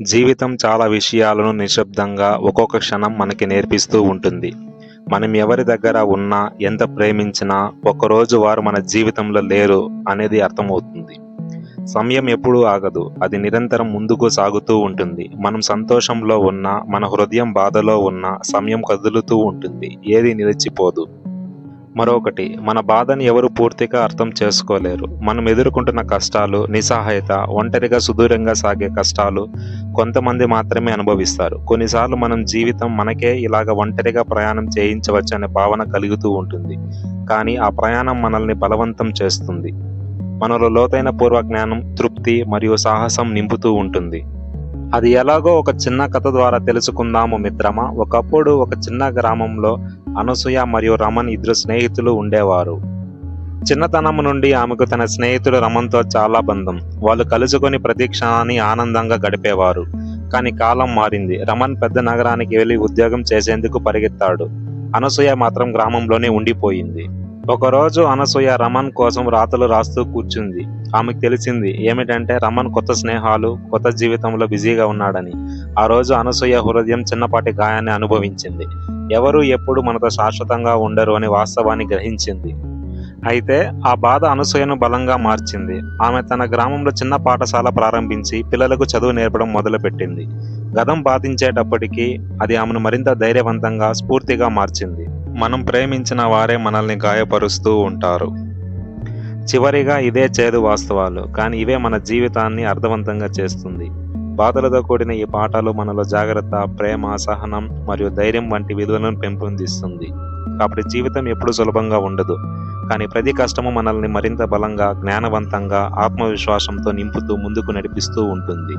జీవితం చాలా విషయాలను నిశ్శబ్దంగా ఒక్కొక్క క్షణం మనకి నేర్పిస్తూ ఉంటుంది. మనం ఎవరి దగ్గర ఉన్నా ఎంత ప్రేమించినా ఒక్కరోజు వారు మన జీవితంలో లేరు అనేది అర్థమవుతుంది. సమయం ఎప్పుడూ ఆగదు అది నిరంతరం ముందుకు సాగుతూ ఉంటుంది. మనం సంతోషంలో ఉన్నా మన హృదయం బాధలో ఉన్నా సమయం కదులుతూ ఉంటుంది ఏది నిలిచిపోదు. మరొకటి మన బాధని ఎవరు పూర్తిగా అర్థం చేసుకోలేరు. మనం ఎదుర్కొంటున్న కష్టాలు నిస్సహాయత ఒంటరిగా సుదూరంగా సాగే కష్టాలు కొంతమంది మాత్రమే అనుభవిస్తారు. కొన్నిసార్లు మనం జీవితం మనకే ఇలాగ ఒంటరిగా ప్రయాణం చేయించవచ్చు అనే భావన కలుగుతూ ఉంటుంది. కానీ ఆ ప్రయాణం మనల్ని బలవంతం చేస్తుంది. మనలో లోతైన పూర్వ జ్ఞానం తృప్తి మరియు సాహసం నింపుతూ ఉంటుంది. అది ఎలాగో ఒక చిన్న కథ ద్వారా తెలుసుకుందాము మిత్రమా. ఒకప్పుడు ఒక చిన్న గ్రామంలో అనసూయ మరియు రమణ్ ఇద్దరు స్నేహితులు ఉండేవారు. చిన్నతనం నుండి ఆమెకు తన స్నేహితుడు రమన్తో చాలా బంధం. వాళ్ళు కలుసుకొని ప్రతి క్షణాన్ని ఆనందంగా గడిపేవారు. కానీ కాలం మారింది. రమణ్ పెద్ద నగరానికి వెళ్ళి ఉద్యోగం చేసేందుకు పరిగెత్తాడు. అనసూయ మాత్రం గ్రామంలోనే ఉండిపోయింది. ఒకరోజు అనసూయ రమణ్ కోసం రాతలు రాస్తూ కూర్చుంది. ఆమెకు తెలిసింది ఏమిటంటే రమణ్ కొత్త స్నేహాలు కొత్త జీవితంలో బిజీగా ఉన్నాడని. ఆ రోజు అనసూయ హృదయం చిన్నపాటి గాయాన్ని అనుభవించింది. ఎవరు ఎప్పుడు మనతో శాశ్వతంగా ఉండరు అనే వాస్తవాన్ని గ్రహించింది. అయితే ఆ బాధ అనసూయను బలంగా మార్చింది. ఆమె తన గ్రామంలో చిన్న పాఠశాల ప్రారంభించి పిల్లలకు చదువు నేర్పడం మొదలుపెట్టింది. గతం బాధించేటప్పటికీ అది ఆమెను మరింత ధైర్యవంతంగా స్ఫూర్తిగా మార్చింది. మనం ప్రేమించిన వారే మనల్ని గాయపరుస్తూ ఉంటారు. చివరిగా ఇదే చేదు వాస్తవాలు కానీ ఇవే మన జీవితాన్ని అర్థవంతంగా చేస్తుంది. బాధలతో కూడిన ఈ పాఠాలు మనలో జాగ్రత్త ప్రేమ సహనం మరియు ధైర్యం వంటి విలువలను పెంపొందిస్తుంది. కాబట్టి జీవితం ఎప్పుడు సులభంగా ఉండదు. కానీ ప్రతి కష్టము మనల్ని మరింత బలంగా జ్ఞానవంతంగా ఆత్మవిశ్వాసంతో నింపుతూ ముందుకు నడిపిస్తూ ఉంటుంది.